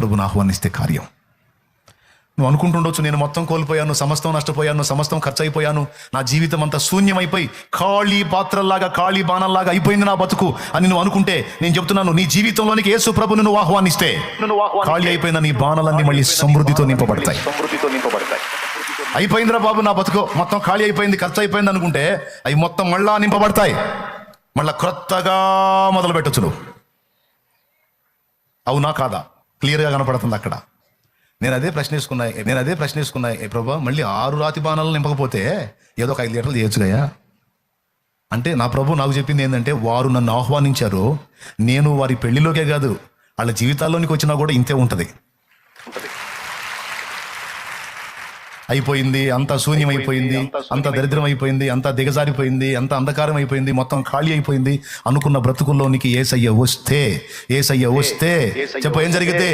ప్రభుని ఆహ్వానిస్తే కార్యం. నువ్వు అనుకుంటుండొచ్చు నేను మొత్తం కోల్పోయాను సమస్తం నష్టపోయాను సమస్తం ఖర్చు అయిపోయాను నా జీవితం అంతా శూన్యమైపోయి ఖాళీ పాత్రల్లాగా ఖాళీ బాణంలాగా అయిపోయింది నా బతుకు అని నువ్వు అనుకుంటే నేను చెప్తున్నాను నీ జీవితంలోనికి యేసు ప్రభుని నువ్వు ఆహ్వానిస్తే ఖాళీ అయిపోయిన నీ బాణలన్నీ మళ్ళీ సమృద్ధితో నింపబడతాయి. సమృద్ధితో నింపబడతాయి. అయిపోయిందిరా బాబు నా బతుకు మొత్తం ఖాళీ అయిపోయింది ఖర్చు అయిపోయింది అనుకుంటే అవి మొత్తం మళ్ళా నింపబడతాయి. మళ్ళా క్రొత్తగా మొదలు పెట్టచ్చు నువ్వు. అవునా కాదా? క్లియర్గా కనపడుతుంది అక్కడ. నేను అదే ప్రశ్న వేసుకున్నా నేను అదే ప్రశ్న వేసుకున్నా ఏ ప్రభా మళ్ళీ ఆరు రాతి బాణాలను నింపకపోతే ఏదో ఒక ఐదు లీటర్లు చేయొచ్చు కదా? అంటే నా ప్రభు నాకు చెప్పింది ఏంటంటే వారు నన్ను ఆహ్వానించారు. నేను వారి పెళ్ళిలోకే కాదు వాళ్ళ జీవితాల్లోనికి వచ్చినా కూడా ఇంతే ఉంటుంది. అయిపోయింది అంత శూన్యం అయిపోయింది అంత దరిద్రం అయిపోయింది అంత దిగజారిపోయింది అంత అంధకారం అయిపోయింది మొత్తం ఖాళీ అయిపోయింది అనుకున్న బ్రతుకుల్లోనికి ఏసయ్య వస్తే ఏసయ్య వస్తే చెప్ప ఏం జరిగితే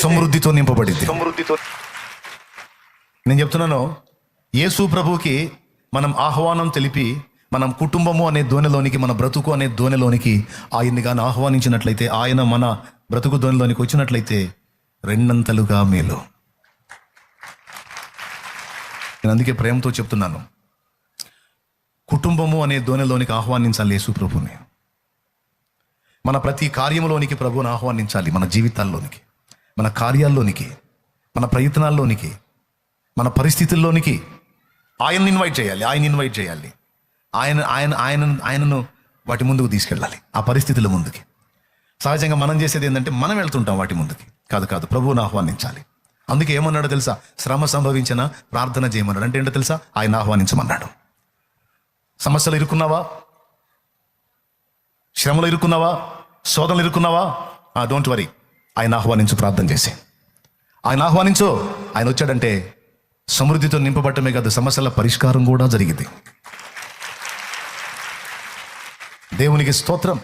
సమృద్ధితో నింపబడింది. సమృద్ధితో నేను చెప్తున్నాను యేసు ప్రభుకి మనం ఆహ్వానం తెలిపి మనం కుటుంబము అనే దోణిలోనికి మన బ్రతుకు అనే దోణిలోనికి ఆయన్ని కానీ ఆహ్వానించినట్లయితే ఆయన మన బ్రతుకు దోణిలోనికి వచ్చినట్లయితే రెండంతలుగా మేలు. నేను అందుకే ప్రేమతో చెప్తున్నాను. కుటుంబము అనే ధోనిలోనికి ఆహ్వానించాలి యేసు ప్రభుని మన ప్రతి కార్యంలోనికి ప్రభువుని ఆహ్వానించాలి మన జీవితాల్లోనికి మన కార్యాల్లోనికి మన ప్రయత్నాల్లోనికి మన పరిస్థితుల్లోనికి ఆయన్ని ఇన్వైట్ చేయాలి ఆయన ఇన్వైట్ చేయాలి. ఆయన ఆయన ఆయన ఆయనను వాటి ముందుకు తీసుకెళ్ళాలి ఆ పరిస్థితుల ముందుకి. సహజంగా మనం చేసేది ఏంటంటే మనం వెళ్తుంటాం వాటి ముందుకి. కాదు కాదు ప్రభువుని ఆహ్వానించాలి. అందుకే ఏమన్నాడు తెలుసా? శ్రమ సంభవించిన ప్రార్థన చేయమన్నాడు. అంటే ఏంటో తెలుసా? ఆయన ఆహ్వానించమన్నాడు. సమస్యలు ఇరుక్కున్నావా? శ్రమలు ఇరుక్కున్నావా? శోధనలు ఇరుక్కున్నావా? డోంట్ వరీ ఆయన ఆహ్వానించు ప్రార్థన చేసి. ఆయన ఆహ్వానించు. ఆయన వచ్చాడంటే సమృద్ధితో నింపబట్టమే కాదు సమస్యల పరిష్కారం కూడా జరిగింది. దేవునికి స్తోత్రం.